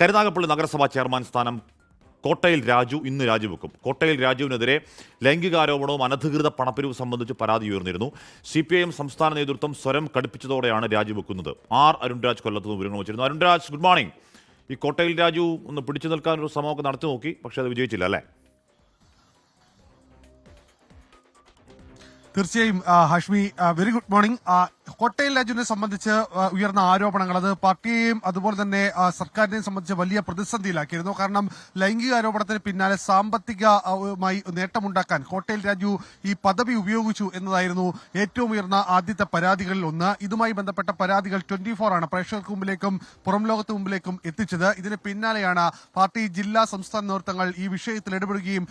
കരുനാഗപ്പള്ളി നഗരസഭാ ചെയർമാൻ സ്ഥാനം കോട്ടയിൽ രാജു ഇന്ന് രാജിവെക്കും. കോട്ടയിൽ രാജുവിനെതിരെ ലൈംഗികാരോപണവും അനധികൃത പണപ്പിരിവ് സംബന്ധിച്ച് പരാതി ഉയർന്നിരുന്നു. സി പി ഐ എം സംസ്ഥാന നേതൃത്വം സ്വരം കടുപ്പിച്ചതോടെയാണ് രാജിവെക്കുന്നത്. ആർ അരുൺരാജ് കൊല്ലത്ത് നിന്ന് വിവരങ്ങൾ വെച്ചിരുന്നു. അരുൺരാജ് ഗുഡ് മോർണിംഗ് ഈ കോട്ടയിൽ രാജു ഒന്ന് പിടിച്ചു നിൽക്കാൻ ഒരു ശ്രമമൊക്കെ നടത്തി നോക്കി പക്ഷേ അത് വിജയിച്ചില്ല അല്ലേ? തീർച്ചയായും Hashmi very good morning Kottayam രാജുവിനെ സംബന്ധിച്ച് ഉയർന്ന ആരോപണങ്ങൾ. അത് പാർട്ടിയെയും അതുപോലെ തന്നെ സർക്കാരിനെയും സംബന്ധിച്ച് വലിയ പ്രതിസന്ധിയിലാക്കിയിരുന്നു. കാരണം ലൈംഗിക ആരോപണത്തിന് പിന്നാലെ സാമ്പത്തികമായി നേട്ടമുണ്ടാക്കാൻ കോട്ടയം രാജു ഈ പദവി ഉപയോഗിച്ചു എന്നതായിരുന്നു ഏറ്റവും ഉയർന്ന ആദ്യത്തെ പരാതികളിൽ ഒന്ന്. ഇതുമായി ബന്ധപ്പെട്ട പരാതികൾ ട്വന്റി ഫോർ ആണ് പ്രേക്ഷകർക്ക് മുമ്പിലേക്കും പുറം ലോകത്ത് മുമ്പിലേക്കും എത്തിച്ചത്. ഇതിന് പിന്നാലെയാണ് പാർട്ടി ജില്ലാ സംസ്ഥാന നേതൃത്വങ്ങൾ ഈ വിഷയത്തിൽ ഇടപെടുകയും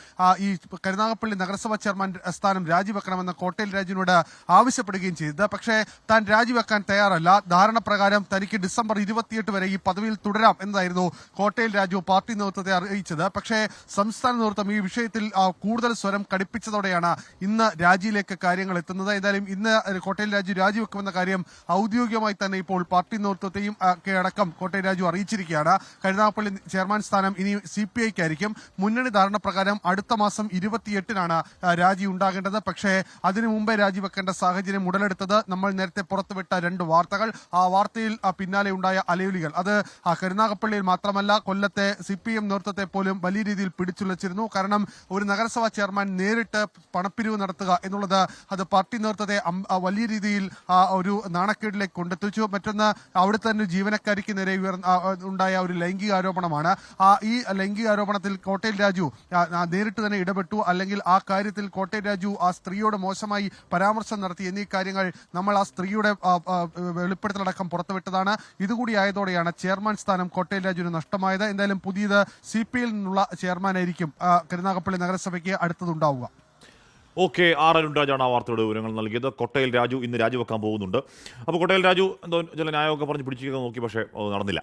ഈ കരുനാഗപ്പള്ളി നഗരസഭാ ചെയർമാൻ സ്ഥാനം രാജിവെക്കണമെന്ന് കോട്ടയിൽ രാജുവിനോട് ആവശ്യപ്പെടുകയും ചെയ്തത് പക്ഷേ താൻ രാജിവെക്കാൻ തയ്യാറല്ല. ധാരണ പ്രകാരം തനിക്ക് ഡിസംബർ ഇരുപത്തിയെട്ട് വരെ ഈ പദവിയിൽ തുടരാം എന്നതായിരുന്നു കോട്ടയിൽ രാജു പാർട്ടി നേതൃത്വത്തെ അറിയിച്ചത്. പക്ഷേ സംസ്ഥാന നേതൃത്വം ഈ വിഷയത്തിൽ കൂടുതൽ സ്വരം കടുപ്പിച്ചതോടെയാണ് ഇന്ന് രാജിയിലേക്ക് കാര്യങ്ങൾ എത്തുന്നത്. ഏതായാലും ഇന്ന് കോട്ടയിൽ രാജു രാജിവെക്കുമെന്ന കാര്യം ഔദ്യോഗികമായി തന്നെ ഇപ്പോൾ പാർട്ടി നേതൃത്വത്തെയും അടക്കം കോട്ടയിൽ രാജു അറിയിച്ചിരിക്കുകയാണ്. കരുനാഗപ്പള്ളി ചെയർമാൻ സ്ഥാനം ഇനി സി പി ഐക്കായിരിക്കും. മുന്നണി ധാരണ പ്രകാരം അടുത്ത മാസം ഇരുപത്തിയെട്ടിനാണ് രാജി ഉണ്ടാകേണ്ടത്. പക്ഷേ അതിനു മുമ്പേ രാജിവെക്കേണ്ട സാഹചര്യം ഉടലെടുത്തത് നമ്മൾ നേരത്തെ പുറത്തുവിട്ട രണ്ട് വാർത്തകൾ. ആ വാർത്തയിൽ പിന്നാലെ ഉണ്ടായ അലയൊലികൾ. അത് കരുനാഗപ്പള്ളിയിൽ മാത്രമല്ല കൊല്ലത്തെ സി പി എം നേതൃത്വത്തെ പോലും വലിയ രീതിയിൽ പിടിച്ചുലച്ചിരുന്നു. കാരണം ഒരു നഗരസഭാ ചെയർമാൻ നേരിട്ട് പണപ്പിരിവ് നടത്തുക എന്നുള്ളത് അത് പാർട്ടി നേതൃത്വത്തെ വലിയ രീതിയിൽ ഒരു നാണക്കേടിലേക്ക് കൊണ്ടെത്തിച്ചു. മറ്റൊന്ന് അവിടുത്തെ തന്നെ ജീവനക്കാരിക്ക് നേരെ ഉണ്ടായ ഒരു ലൈംഗിക ആരോപണമാണ്. ഈ ലൈംഗിക ആരോപണത്തിൽ കോട്ടയം രാജു നേരിട്ട് തന്നെ ഇടപെട്ടു. അല്ലെങ്കിൽ ആ കാര്യത്തിൽ കോട്ടയം രാജു ആ സ്ത്രീയോട് മോശമായി പരാമർശം നടത്തി. എന്നീ കാര്യങ്ങൾ നമ്മൾ ആ സ്ത്രീയുടെ വെളിപ്പെടുത്തലടക്കം പുറത്തുവിട്ടതാണ്. ഇതുകൂടി ആയതോടെയാണ് ചെയർമാൻ സ്ഥാനം കോട്ടയം രാജുവിന് നഷ്ടമായത്. എന്തായാലും പുതിയത് സി പി യിൽ നിന്നുള്ള ചെയർമാൻ ആയിരിക്കും കരുനാഗപ്പള്ളി നഗരസഭയ്ക്ക് അടുത്തതുണ്ടാവുക. ഓക്കെ ആർ രാജാണ് ആ വാർത്തയുടെ വിവരങ്ങൾ നൽകിയത്. കോട്ടയിൽ രാജു ഇന്ന് രാജിവെക്കാൻ പോകുന്നുണ്ട്. അപ്പോൾ കോട്ടയിൽ രാജു എന്തോ ചില ന്യായമൊക്കെ പറഞ്ഞ് പിടിച്ചിരിക്കാൻ നോക്കി പക്ഷേ നടന്നില്ല.